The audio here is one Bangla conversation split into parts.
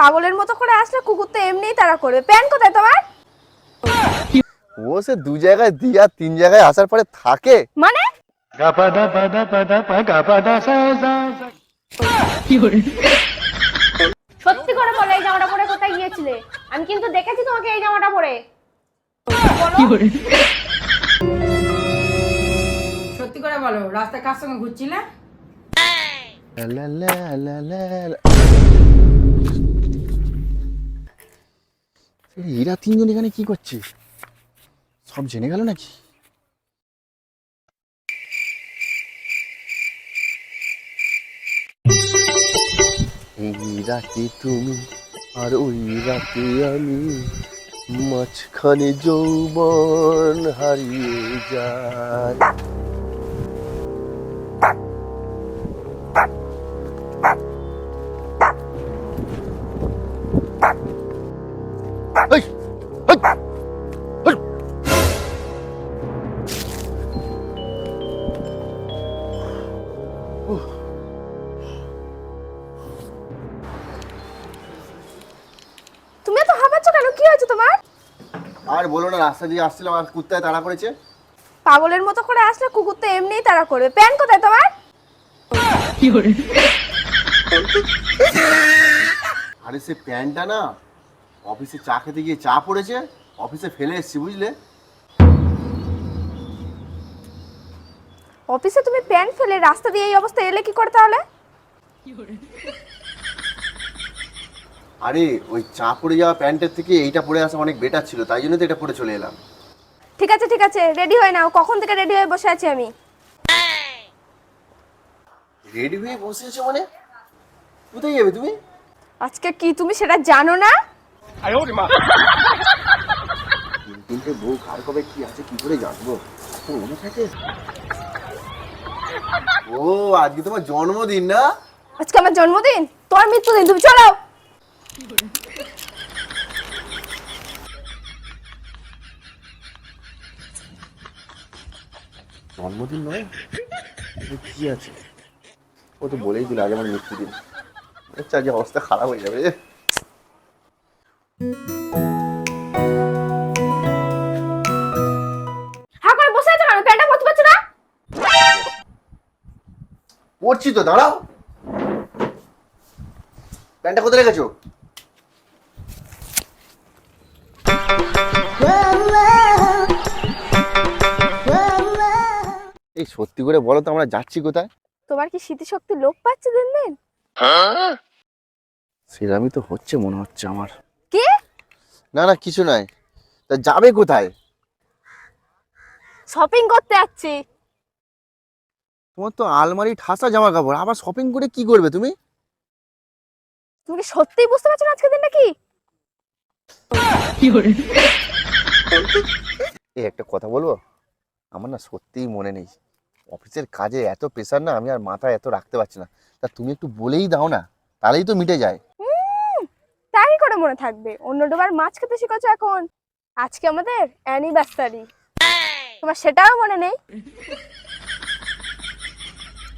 পাগলের মতো করে আসলে কুকুর তো এমনিই তারা করবে। প্যান কোথায় তোমার? ও সে দু জায়গায় দিয়া তিন জায়গায় আসার পরে থাকে? মানে? সত্যি করে বলো এই জামাটা পরে কোথায় গিয়েছিলে? আমি কিন্তু দেখেছি তোমাকে এই জামাটা পরে। সত্যি করে বলো রাস্তায় কার সঙ্গে ঘুরছিলে? এরা তিনজন এখানে কি করছে? সব জেনে গেল নাকি? এই রাতে তুমি আর ওই রাতে আমি মাঝখানে যৌবন হারিয়ে যায় আর বলো না রাস্তা দিয়ে আসছিলাম আর কুত্তায় তাড়া করেছে। পাগলের মতো করে আসলে কুকুর তো এমনিই তারা করবে। প্যান কোথায় তোমার? কি করে? আরে সে প্যান্টটা না অফিসে চা খেতে গিয়ে চা পড়েছে অফিসে ফেলে এসেছি বুঝলে? অফিসে তুমি প্যান ফেলে রাস্তা দিয়ে এই অবস্থা এলে কি করে তাহলে? আরে ওই চা পড়ে যাওয়া প্যান্টের থেকে এইটা পরে আসা অনেক বেটার ছিল তাই জন্য তো এটা পরে চলে এলাম। ঠিক আছে ঠিক আছে রেডি হয়ে নাও কখন থেকে রেডি হয়ে বসে আছি আমি? রেডি হয়ে বসে আছো মানে? কোথায় যাবে তুমি? আজকে কি তুমি সেটা জানো না? তিনটে বউ কার কবে কি আছে কি করে জানব? তো মনে থাকে? ও আজকে তোমার জন্মদিন না? আজকে আমার জন্মদিন? তোমার মৃত্যুদিন তুমি চলো জন্মদিন নয়? কি আছে? ও তো বলেই দিল আজ আমার মৃত্যুদিন আচ্ছা আজ অবস্থা খারাপ হয়ে যাবে। করে বসে আছো কেন? প্যান্টটা পরতে পারছ না। পড়ছি তো দাঁড়াও। প্যান্টটা কোথায় রেখেছো? এই সত্যি করে বলো তো আমরা যাচ্ছি কোথায়? তোমার কি স্মৃতিশক্তি লোপ পাচ্ছে দিন দিন সেরামই তো হচ্ছে মনে হচ্ছে আমার। কি? না না কিছু নয়। তা যাবে কোথায়? শপিং করতে যাচ্ছি। তোমার তো আলমারি ঠাসা জামা কাপড় আবার শপিং করে কি করবে তুমি? তুমি কি সত্যিই বুঝতে পারছ না আজকের দিনটা কি? এই একটা কথা বলব? আমার না সত্যিই মনে নেই। অফিসের কাজে এত প্রেশার না আমি আর মাথায় এত রাখতে পারছি না। তা তুমি একটু বলেই দাও না তাহলেই তো মিটে যায়। তাই করে মনে থাকবে। অন্য ডোবার মাছ খেতে শিখেছো এখন? আজকে আমাদের অ্যানিভার্সারি তোমার সেটাও মনে নেই?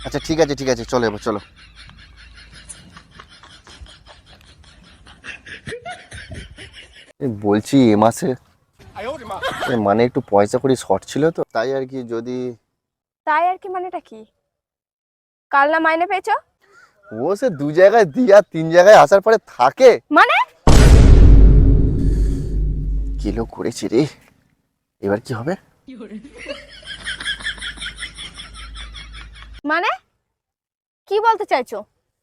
আচ্ছা ঠিক আছে ঠিক আছে চলো এবার চলো। এ, বলছি এ মাসে মানে একটু পয়সা করি শর্ট ছিল তো তাই আর কি যদি তাই আর কি মানেটা কি? কাল না মাইনে পেয়েছ? ও সে দু জায়গায় দিয়া তিন জায়গায় আসার পরে থাকে। মানে? কিলো করেছি রে? এবার কি হবে? মানে? কি বলতে চাইছো?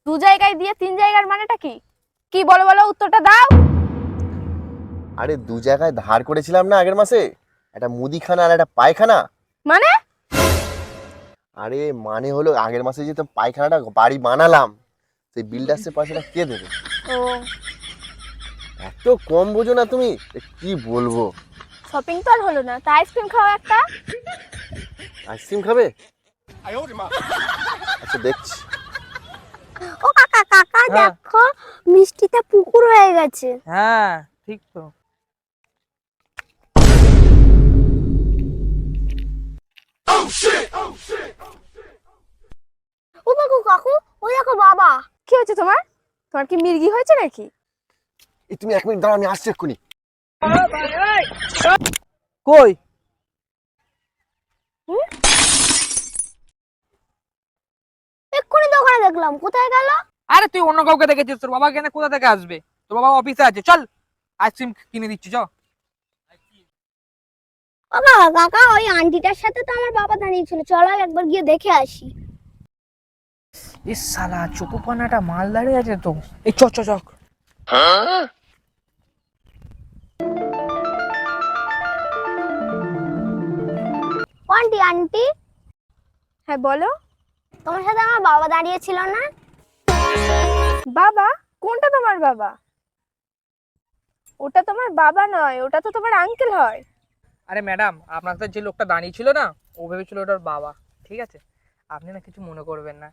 দু জায়গায় দিয়ে তিন জায়গার মানেটা কি? কি বলো বলো উত্তরটা দাও। আরে দু জায়গায় ধার করেছিলাম না আগের মাসে? একটা মুদিখানা আর একটা পায়খানা। মানে? আরে মানে হলো আগের মাসে যে তো পায়খানাটা বাড়ি বানালাম সেই বিল্ডার্সের পয়সাটা কে দেবে? ও। এত কম বোঝো না তুমি এ কি বলব? শপিং তো আর হলো না তা আইসক্রিম খাও একটা। আইসক্রিম খাবে? আচ্ছা দেখছি। ও কাকা কাকা হ্যাঁ। দেখো মিষ্টিটা পুকুর হয়ে গেছে। হ্যাঁ ঠিক তো। ও কাকু কাকু ওই দেখো বাবা। কি হয়েছে তোমার? তোমার কি মির্গি হয়েছে নাকি? এই তুমি এক মিনিট দাঁড়া আমি আসছি এক্ষুনি। কই? এক্ষুনি দোকানে দেখলাম কোথায় গেল? আরে তুই অন্য কাউকে দেখেছিস তোর বাবা কেন কোথা থেকে আসবে? তোর বাবা অফিসে আছে চল। আইসক্রিম কিনে দিচ্ছি চ। ও বাবা কাকা ওই আন্টিটার সাথে তো আমার বাবা দাঁড়িয়েছিল। চলো একবার গিয়ে দেখে আসি। ইস সালা চোপু পানাটা মাল দাঁড়িয়ে আছে তো। এই চ চ চ। ও আন্টি আন্টি। হ্যাঁ বলো। তোমার সাথে আমার বাবা দাঁড়িয়েছিল না? বাবা? কোনটা তোমার বাবা? ওটা তোমার বাবা নয় ওটা তো তোমার আঙ্কেল হয়। আরে ম্যাডাম আপনার সাথে যে লোকটা দাঁড়িয়ে ছিল না ও ভেবেছিল ওটার বাবা। ঠিক আছে? আপনি না কিছু মনে করবেন না।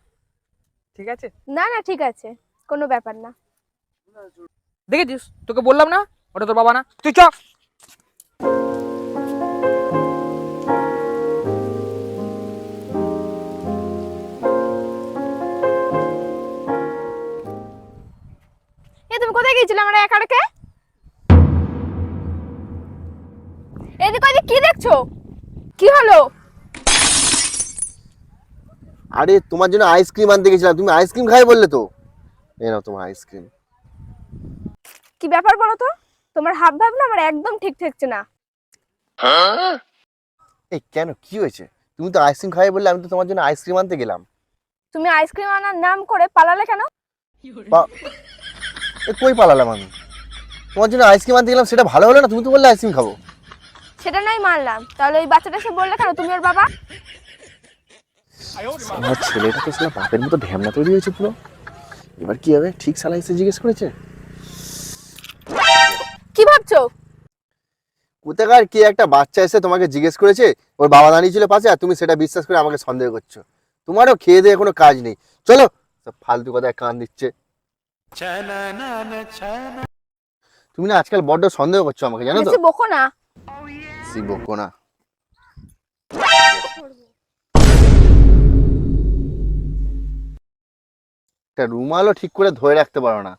ঠিক আছে? না না ঠিক আছে। কোনো ব্যাপার না। দেখেছিস তোকে বললাম না ওটা তোর বাবা না। তুই চ। এ তুমি কোথায় গিয়েছিলে আমরা একা রেখে এদিক ওদিক কি দেখছ? কি হলো? আরে তোমার জন্য আইসক্রিম আনতে গেছিলাম। তুমি আইসক্রিম খাই বললে তো। এই নাও তোমার আইসক্রিম কি ব্যাপার বলো তো? তোমার হাব ভাব না আমার একদম ঠিক ঠেকছে না। এই কেন? কি হয়েছে? তুমি তো আইসক্রিম খাই বললে আমি তো তোমার জন্য আইসক্রিম আনতে গেলাম। তুমি আইসক্রিম আনার নাম করে পালালে কেন? পা- এ কই পালালাম আমি? তোমার জন্য আইসক্রিম আনতে গেলাম সেটা ভালো হলো না? তুমি তো বললে আইসক্রিম খাব। সেটা নয় মানলাম। তাহলে ওই বাচ্চাটা সে বললে কেন তুমি ওর বাবা? আমার ছেলেটা তো সালা বাপের মতো ঢ্যামনা তৈরি হয়েছে পুরো। এবার কি হবে? ঠিক সালা এসে জিজ্ঞেস করেছে? কি ভাবছ? কোথাকার কি একটা বাচ্চা এসে তোমাকে জিজ্ঞেস করেছে? ওর বাবা দাঁড়িয়ে ছিল পাশে আর তুমি সেটা বিশ্বাস করে আমাকে সন্দেহ করছ। তোমারও খেয়ে দিয়ে কোনো কাজ নেই। চলো সব ফালতু কথায় কান দিচ্ছে। তুমি না আজকাল বড্ড সন্দেহ করছ আমাকে জানো তো? বকো না। সি বকো না। একটা রুমালও ঠিক করে ধরে রাখতে পারো না।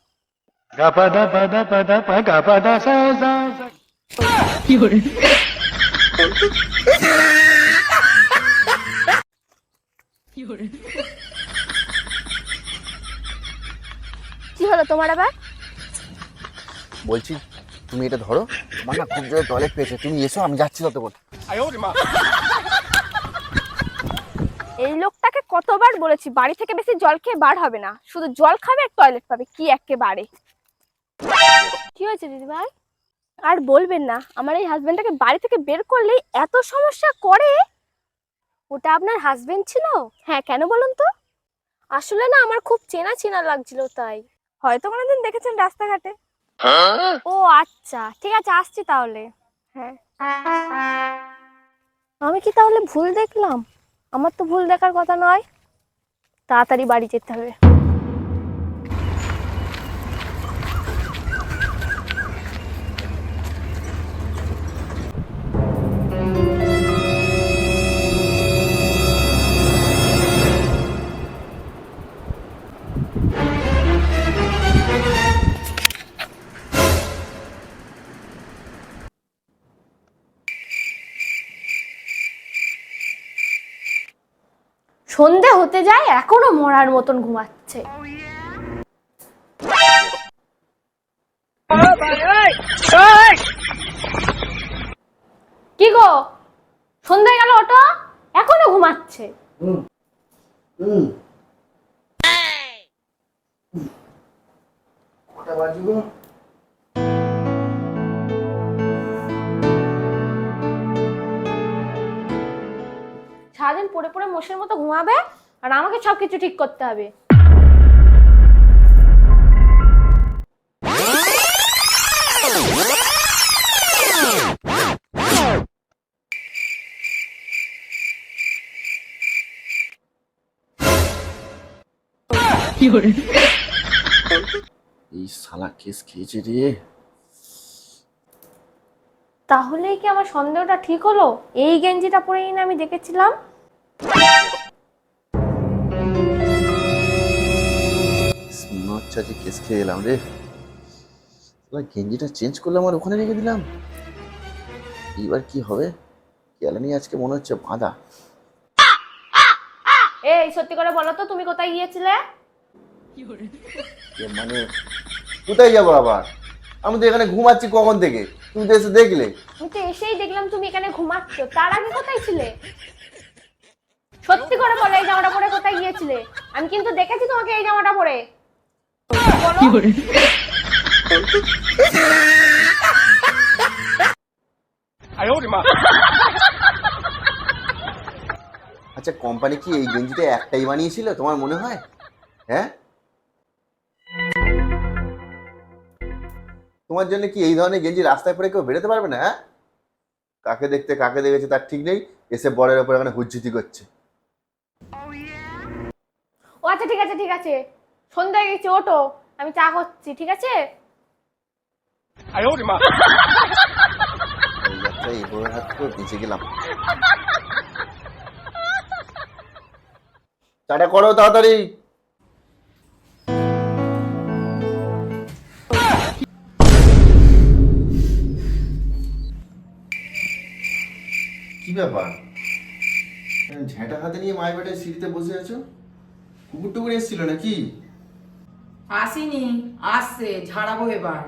কি হলো তোমার আবার? বলছি তুমি এটা ধরো। আমার না খুব জোরে টয়লেট পেয়েছে। তুমি এসো আমি যাচ্ছি ততক্ষণ। এই লোকটাকে কতবার বলেছি বাড়ি থেকে বেশি জল খেয়ে বার হবে না। শুধু জল খাবে আর টয়লেট পাবে কি একেবারে। কি হয়েছে দিদি ভাই? আর বলবেন না আমার এই হাজবেন্ডটাকে বাড়ি থেকে বের করলেই এত সমস্যা করে? ওটা আপনার হাজবেন্ড ছিল? হ্যাঁ কেন বলুন তো? আসলে না আমার খুব চেনা চেনা লাগছিল তাই। হয়তো কোনোদিন দেখেছেন রাস্তাঘাটে। ও আচ্ছা। ঠিক আছে, আসছি তাহলে। হ্যাঁ। আমি কি তাহলে ভুল দেখলাম? আমার তো ভুল দেখার কথা নয়। তাড়াতাড়ি বাড়ি যেতে হবে। সন্ধে হতে যায় এখনও মরার মতন ঘুমাচ্ছে। কি গো? সন্ধে গেল ওটা এখনও ঘুমাচ্ছে? সারাদিন পড়ে পড়ে মোষের মতো ঘুমাবে আর আমাকে সবকিছু ঠিক করতে হবে। এই শালা কেস খেয়েছে রে। তাহলেই কি আমার সন্দেহটা ঠিক হলো? এই গেঞ্জিটা পরেই না আমি দেখেছিলাম? আজকে কেস খেয়ে এলাম রে। গেঞ্জিটা চেঞ্জ করলাম আর ওখানে রেখে দিলাম। এইবার কি হবে? কেলানি আজকে মনে হচ্ছে বাঁধা। এই সত্যি করে বলো তো তুমি কোথায় গিয়েছিলে? মানে কোথায় যাব আবার? আমি তো এখানে ঘুমাচ্ছি কখন থেকে? তুমি তো এসে দেখলে। আমি তো এসেই দেখলাম তুমি এখানে ঘুমাচ্ছ। তার আগে কোথায় ছিলে? সত্যি করে বলো এই জামাটা পরে কোথায় গিয়েছিলে? আমি কিন্তু দেখেছি তোমাকে এই জামাটা পরে। আচ্ছা কোম্পানি কি এই গেঞ্জিটা একটাই বানিয়েছিল তোমার মনে হয়? হ্যাঁ? তোমার জন্য কি এই ধরনের গেঞ্জি রাস্তায় পরে কেউ বেরোতে পারবে না হ্যাঁ? কাকে দেখতে কাকে দেখেছে তার ঠিক নেই এসে বরের ওপরে এখানে হুজ্জুতি করছে। ও আচ্ছা ঠিক আছে ঠিক আছে। সন্ধ্যা গেছি ওটো আমি চা করছি ঠিক আছে? গেলাম। চাটা করো তাড়াতাড়ি। কি ব্যাপার? ঝেঁটা হাতে নিয়ে মায়ের বেটায় সিঁড়িতে বসে আছো? কুকুর টুকুর এসেছিল নাকি? আসিনি আসছে ঝাড়াবো এবার।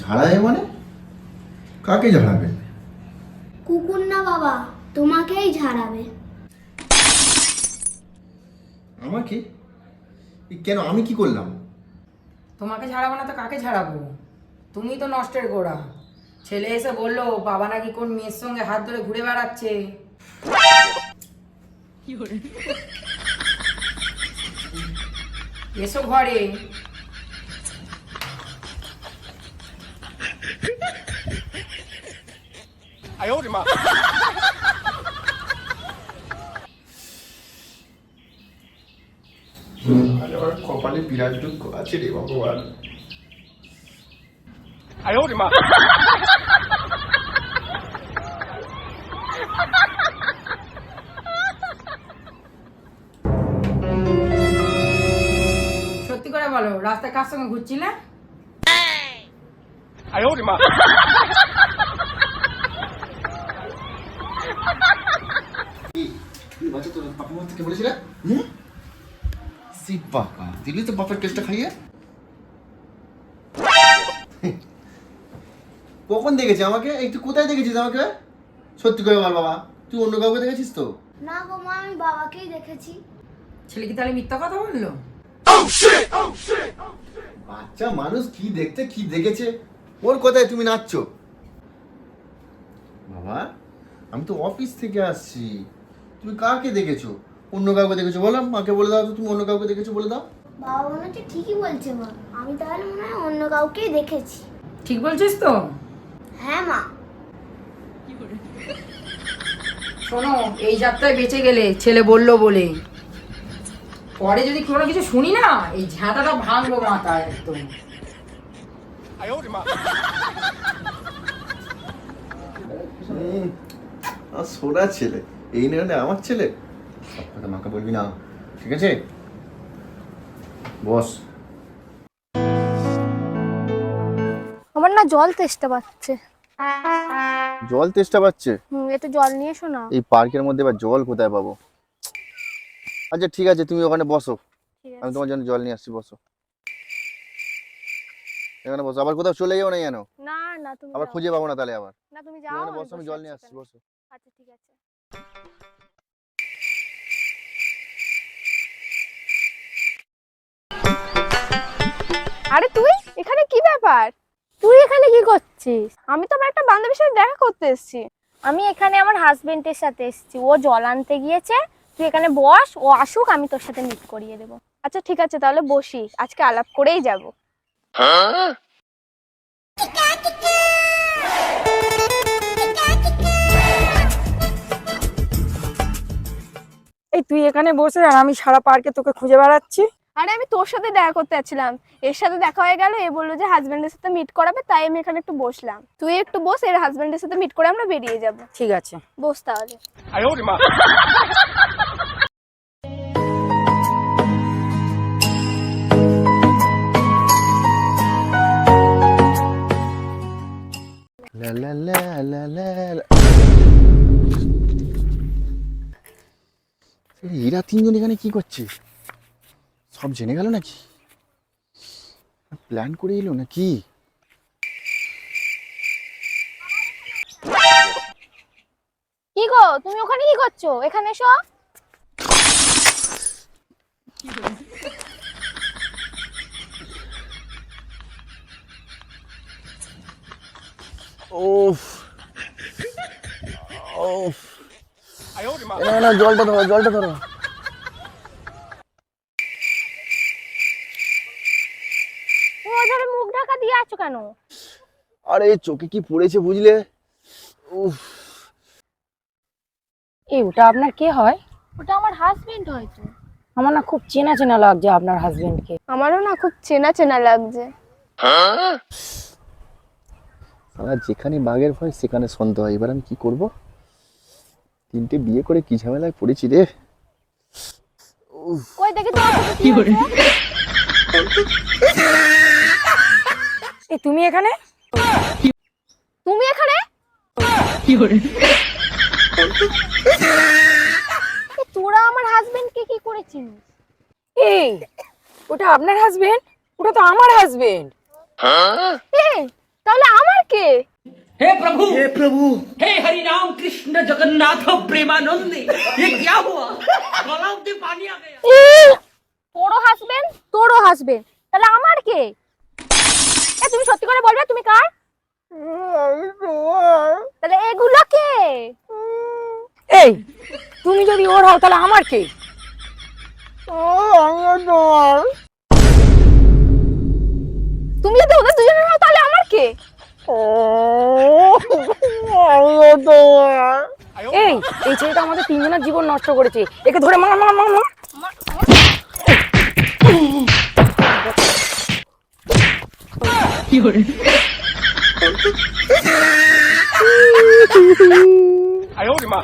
ঝাড়াবে মানে? কাকে ঝাড়াবে? কুকুর না বাবা তোমাকেই ঝাড়াবে। আমাকে? এ কেন আমি কি করলাম? তোমাকে ঝাড়াবো না তো কাকে ঝাড়াবো? তুমি তো নষ্টের গোড়া। ছেলে এসে বলল বাবা নাকি কোন মেয়ের সঙ্গে হাত ধরে ঘুরে বেড়াচ্ছে? এসো ঘরে। কপালে বিরাট দুঃখ আছে রে ভগবান। সত্যি রাস্তায় কার সঙ্গে ঘুরছিলে? দিলি তো বাপের খাইয়ে। কখন দেখেছি আমাকে? একটু কোথায় দেখেছিস আমাকে? সত্যি করে বল বাবা তুই অন্য কাউকে দেখেছিস তো? না গো মা আমি বাবাকেই দেখেছি। ছেলে কি তাহলে মিথ্যা কথা বলল? বাচ্চা মানুষ কি দেখতে কি দেখেছে? ওর কথায় তুমি নাচছো? বাবা আমি তো অফিস থেকে আসছি। তুমি কাকে দেখেছ? অন্য কাউকে দেখেছ? বলো মাকে বলে দাও তো তুমি অন্য কাউকে দেখেছ বলে দাও। বাবা মনে হচ্ছে ঠিকই বলছে মা। আমি তাহলে মনে হয় অন্য কাউকেই দেখেছি। ঠিক বলছিস তো? হ্যাঁ মা। শোনো এই যাত্রায় বেঁচে গেলে ছেলে বলল বলে। পরে যদি কোনো কিছু শুনি না এই ঝাঁটাটা ভাঙবো মাথায় একদম। সোনা ছেলে এই নিয়ে না আমার ছেলে? কথা মাকে বলবি না ঠিক আছে? বস। আমার না জল তেষ্টা পাচ্ছে। জল তেষ্টা পাচ্ছে? হুম একটু জল নিয়ে এসো না এই পার্কের মধ্যে এবার জল কোথায় পাবো? আচ্ছা ঠিক আছে তুমি ওখানে বসো। আমি তোমার জন্য জল নিয়ে আসছি বসো। এখানে বসো আবার কোথাও চলে যাও না জানো না না তুমি আবার খুঁজে পাবো না তাহলে আবার। না তুমি তুমি যাও এখানে বসো আমি জল নিয়ে আসছি বসো। আচ্ছা ঠিক আছে। আরে তুই এখানে কি ব্যাপার? তুই এখানে কি করছিস? আমি তো আমার একটা বান্ধবীর সাথে দেখা করতে এসেছি। আমি এখানে আমার হাজবেন্ডের সাথে এসেছি। ও জল আনতে গিয়েছে তুই এখানে বস, ও আসুক, আমি তোর সাথে মিট করিয়ে দেবো। আচ্ছা ঠিক আছে, তাহলে বসি। আজকে আলাপ করেই যাব। এই তুই এখানে বসে আর আমি সারা পার্কে তোকে খুঁজে বেড়াচ্ছি। আরে আমি তোর সাথে দেখা করতে যাচ্ছিলাম। এর সাথে দেখা হয়ে গেল এ বলল যে হাজবেন্ডের সাথে মিট করাবে তাই আমি এখানে একটু বসলাম। তুই একটু বস এর হাজব্যান্ডের সাথে মিট করে আমরা বেরিয়ে যাব। ঠিক আছে। বস তাহলে। La তিনজন এখানে কি করছিস সব জেনে গেল নাকি? প্ল্যান করে এলো নাকি? কি গো তুমি ওখানে কি করছ? এখানে এসো। ওফ ওফ জলটা ধরো জলটা ধরো তুমি ওইভাবে মুখ ঢাকা দিয়ে আছো কেন? আরে চোখে কি পড়েছে বুঝলে? উফ। এই ওটা আপনার কে হয়? ওটা আমার হাজবেন্ড হয়তো আমার না খুব চেনা চেনা লাগছে আপনার হাজবেন্ডকে আমারও না খুব চেনা চেনা লাগছে। সারা যেখানে বাঘের ভয় সেখানে সন্দেহ। হয় এবার আমি কি করব? তিনটে বিয়ে করে কি ঝামেলায় পড়েছি রে? কই দেখি সাথে কি? এই তুমি এখানে তুমি এখানে এ, তোরা আমার হাজবেন্ডকে কি করেছিস এই ওটা আপনার হাজবেন্ড ওটা তো আমার হাজবেন্ড এ, তাহলে আমার কে हे प्रभु हे प्रभु हे हरि राम कृष्ण जगन्नाथ प्रेमानंद ये क्या हुआ गलाव से पानी आ गया তোরও হাজবেন্ড তোরও হাজবেন্ড তাহলে আমার কে এ তুমি সত্যি করে বলবে? তুমি কার? তাহলে এগুলো কে? এই তুমি যদি ওর হও তাহলে আমার কে? তুমি যদি ওদের দুজনের হও তাহলে আমার কে? এই এই ছেলেটা আমাদের তিনজনের জীবন নষ্ট করেছে। একে ধরে মার মার মার মার আয় ওরে মা